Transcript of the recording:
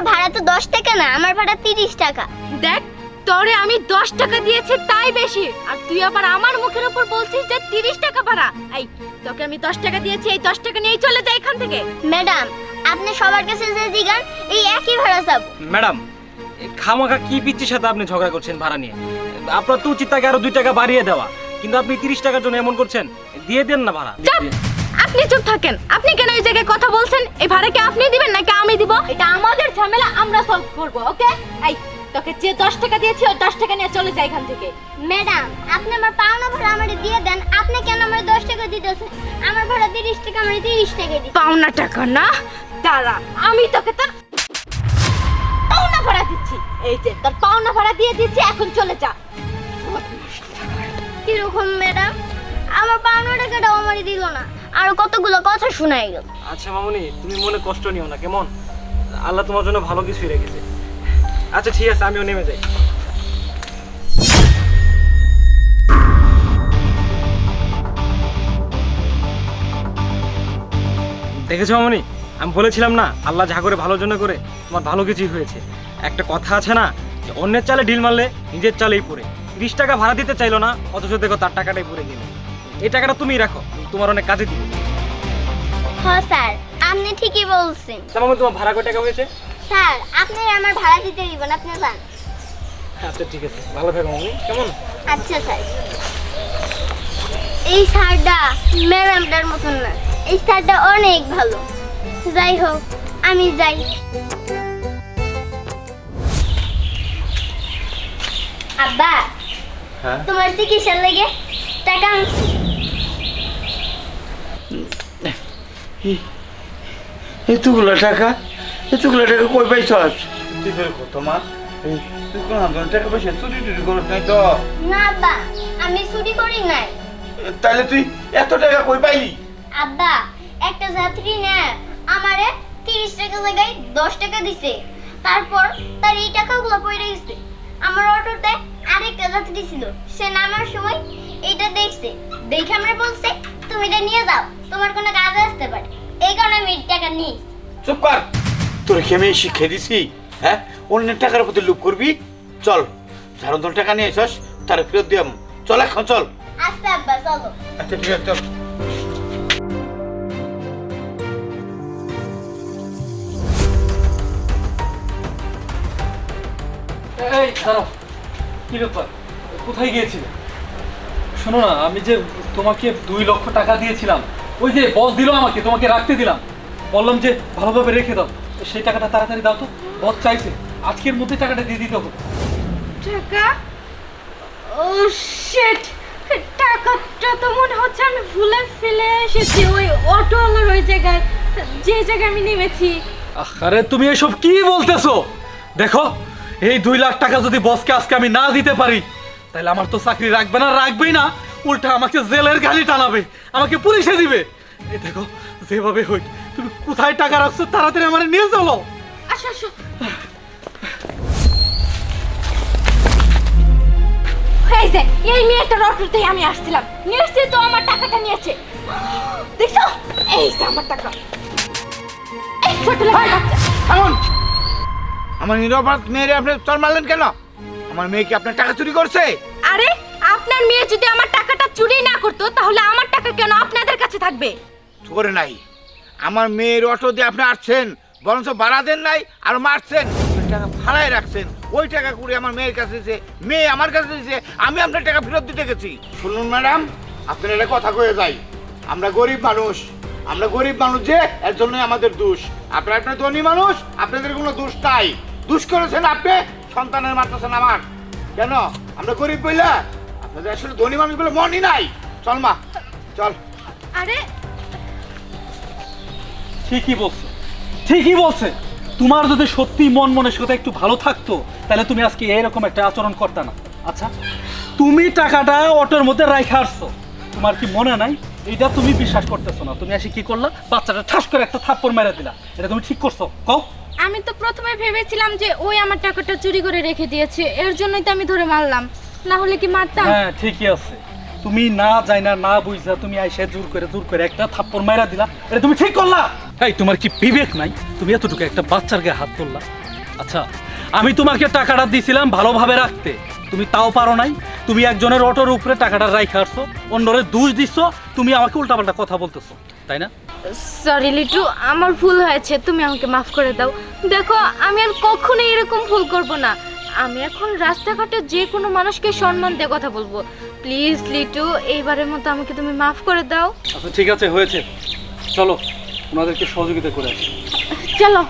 আমার ভাড়া তো দশ টাকা না আমার ভাড়া তিরিশ টাকা। দেখ তোরে আমি দশ টাকা দিয়েছি তাই বেশি। আর তুই আবার আমার মুখের উপর বলছিস যে তিরিশ টাকা ভাড়া। এই তোকে আমি দশ টাকা দিয়েছি এই দশ টাকা নিয়েই চলে যাই এখান থেকে। ম্যাডাম আপনি সবার কাছে যে জিগান এই একই ভাড়া চাবো। ম্যাডাম খামাখা কি পিচ্ছির সাথে আপনি ঝগড়া করছেন ভাড়া নিয়ে? আপনার তো উচিত তাকে আরও দুই টাকা বাড়িয়ে দেওয়া। কিন্তু আপনি তিরিশ টাকার জন্য এমন করছেন দিয়ে দেন না ভাড়া। আপনি চুপ থাকেন। আপনি কেন এই জায়গায় কথা বলছেন? এই ভাড়া কি আপনি দিবেন নাকি আমি দিব? এটা আমাদের ঝামেলা আমরা সলভ করব ওকে? এই তোকে যে দশ টাকা দিয়েছি ওই দশ টাকা নিয়ে চলে যাই এখান থেকে। ম্যাডাম আপনি আমার পাওনা ভাড়া আমারে দিয়ে দেন। আপনি কেন আমার দশ টাকা দিতেছেন? আমার ভাড়া তিরিশ টাকা আমার তিরিশ টাকা দিন পাওনা টাকা না? দাঁড়া আমি তোকে তোর পাওনা ভাড়া দিচ্ছি। এই যে তোর পাওনা ভাড়া দিয়ে দিচ্ছি এখন চলে যা। কীরকম ম্যাডাম? আমার পাওনা টাকাটাও আমারে দিল না। আর কতগুলো কথা শোনাই গেল। আচ্ছা মামুনি, তুমি মনে কষ্ট নিও না, কেমন? আল্লাহ তোমার জন্য ভালো কিছুই রেখেছে আচ্ছা ঠিক আছে, আমিও নেমে যাই। দেখেছ মামুনি? আমি বলেছিলাম না, আল্লাহ যা করে ভালোর জন্য করে, তোমার ভালো কিছুই হয়েছে। একটা কথা আছে না, যে অন্যের চালে ঢিল মারলে নিজের চালেই পড়ে। তিরিশ টাকা ভাড়া দিতে চাইলো না, অথচ দেখো তার টাকাটাই পড়ে গেল। এই টাকাটা তুমি রাখো তোমার অনেক কাজে দিবে। হ স্যার আপনি ঠিকই বলছেন। তা মামুনি তোমার ভাড়া কয় টাকা হয়েছে? স্যার আপনি আমার ভাড়া দিতে দিবেন আপনি যান। আচ্ছা ঠিক আছে ভালো থাকো মামুনি কেমন? আচ্ছা স্যার। এই স্যারটা ম্যাডামটার মতন না এই স্যারটা অনেক ভালো। যাই হোক আমি যাই। আব্বা হ্যাঁ? তোমার চিকিৎসার লেগে টাকা আনছি। এতগুলো টাকা এতগুলো টাকা কই পাইছস তুই করে কত মা? তুই কোন আন্দোলন টাকা পয়সা চুরি টুরি করত নাই তো? না আব্বা আমি চুরি করি নাই। তাহলে তুই এত টাকা কই পাইলি? আব্বা একটা যাত্রী না আমারে তিরিশ টাকা জায়গায় দশ টাকা দিছে। তারপর তার এই টাকাগুলো পড়ে গেছে। আমার অটোতে আরেকটা যাত্রী ছিল সে নামার সময় এটা দেখছে। দেখে আমরা বলছে তুমি এটা নিয়ে যাও তোমার কোনো কাজে আসতে পারে। এই কারণে আমি টাকা নিই। চুপ কর। তোর কি আমি শিক্ষা দিছি? হ্যাঁ? অন্যের টাকার প্রতি লুপ করবি? চল যার অন্তর টাকা নিয়ে এসস তার ফেরত দিয়াম চল এখন চল। আস্তে আব্বা চলো। আচ্ছা ঠিক আছে চল। এই দাঁড়াও। কি ব্যাপার? কোথায় গিয়েছিলে? শোনো না আমি যে তোমাকে দুই লক্ষ টাকা দিয়েছিলাম ওই যে বস দিল আমাকে তোমাকে রাখতে দিলাম। বললাম যে ভালোভাবে রেখে দাও। সেই টাকাটা তাড়াতাড়ি দাও তো। বস চাইছে। আজকের মধ্যে টাকাটা দিয়ে দিতে হবে। টাকা? ও শিট টাকাটা তো মনে হচ্ছে আমি ভুলে ফেলে এসেছি। ওই অটোওয়ালার ওই জায়গায় যে জায়গায় আমি নেমেছি। আরে তুমি এসব কি বলতেছো? দেখো এই দুই লাখ টাকা যদি বসকে আজকে আমি না দিতে পারি তাহলে আমার তো চাকরি রাখবে না রাখবেই না। উল্টা আমাকে জেলের গাড়ি টানাবে আমাকে পুলিশে দিবে। এই দেখো যেভাবে হই তুমি কোথায় টাকা রাখছো তাড়াতাড়ি আমার নিয়ে চলো। আসো আসো। এই যে এই মেয়েটার অটোতেই আমি আসছিলাম। নিশ্চয়ই তো আমার টাকাটা নিয়েছে। দেখছ? এই যে আমার টাকা। এই ছোট লোকের বাচ্চা। থামুন। আমার মেয়েরে আপনি চল মারলেন কেন? আমার মেয়ে কি আপনার টাকা চুরি করছে? আরে আপনার মেয়ে যদি আমার টাকাটা চুরি না করতো, তাহলে আমার টাকা কেন আপনাদের কাছে থাকবে? করে নাই। আমার মেয়ের অটো দিয়ে আপনি আসছেন, বরঞ্চ ভাড়া দেন নাই আর মারছেন। টাকা ভাড়ায় রাখছেন। ওই টাকা করে আমার মেয়ের কাছে দিয়েছে, মেয়ে আমার কাছে দিয়েছে, আমি আপনার টাকা ফেরত দিতে গেছি। শুনুন ম্যাডাম, আপনার এটা কথা কয়ে যাই। আমরা গরিব মানুষ। আমরা গরিব মানুষ যে, এর জন্যই আমাদের দোষ। আপনার আপনার ধনী মানুষ, আপনাদের কোনো দোষ নাই। দোষ করেছেন আপনি, সন্তানের মারতেছেন আমার। কেন? আমরা গরিব বইলা। আসলে ধনী মানুষগুলো মনই নাই। চল মা চল। আরে। ঠিকই বলছে ঠিকই বলছে। তোমার যদি সত্যি মন মানসিকতা একটু ভালো থাকতো তাহলে তুমি আজকে এরকম একটা আচরণ করতে না। আচ্ছা তুমি টাকাটা অটোর মধ্যে রাইখে আসছো। তোমার কি মনে নাই? এটা তুমি বিশ্বাস করতেছো না। তুমি এসে কি করলা? বাচ্চাটা ঠাস করে একটা থাপ্পড় মেরে দিলা। এটা তুমি ঠিক করছ। কও। আমি তো প্রথমে ভেবেছিলাম যে ওই আমার টাকাটা চুরি করে রেখে দিয়েছে। এর জন্যই তো আমি ধরে মারলাম। না হলে কি মারতাম? হ্যাঁ ঠিকই আছে। তুমি না যাই না না বুঝা তুমি আইসে জোর করে জোর করে একটা থাপ্পড় মাইরা দিলা। এটা তুমি ঠিক করলা? এই তোমার কি বিবেক নাই? তুমি এতটুকু একটা বাচ্চার গায়ে হাত তুললা? আচ্ছা আমি তোমাকে টাকাটা দিছিলাম ভালোভাবে রাখতে। তুমি তাও পারো নাই। তুমি একজনের অটোর উপরে টাকাটা রাইখে আসছো অন্যরে দোষ দিচ্ছ তুমি আমাকে উল্টাপাল্টা কথা বলতেছো তাই না? সরি লিটু আমার ভুল হয়েছে। তুমি আমাকে মাফ করে দাও। দেখো আমি আর কখনো এরকম ভুল করব না। আমি এখন রাস্তাঘাটে যে কোনো মানুষকে সম্মান দিয়ে কথা বলব। প্লিজ লিটু এইবারের মতো আমাকে তুমি মাফ করে দাও। আচ্ছা ঠিক আছে হয়েছে। চলো ওনাদেরকে সহযোগিতা করে আসি। চলো।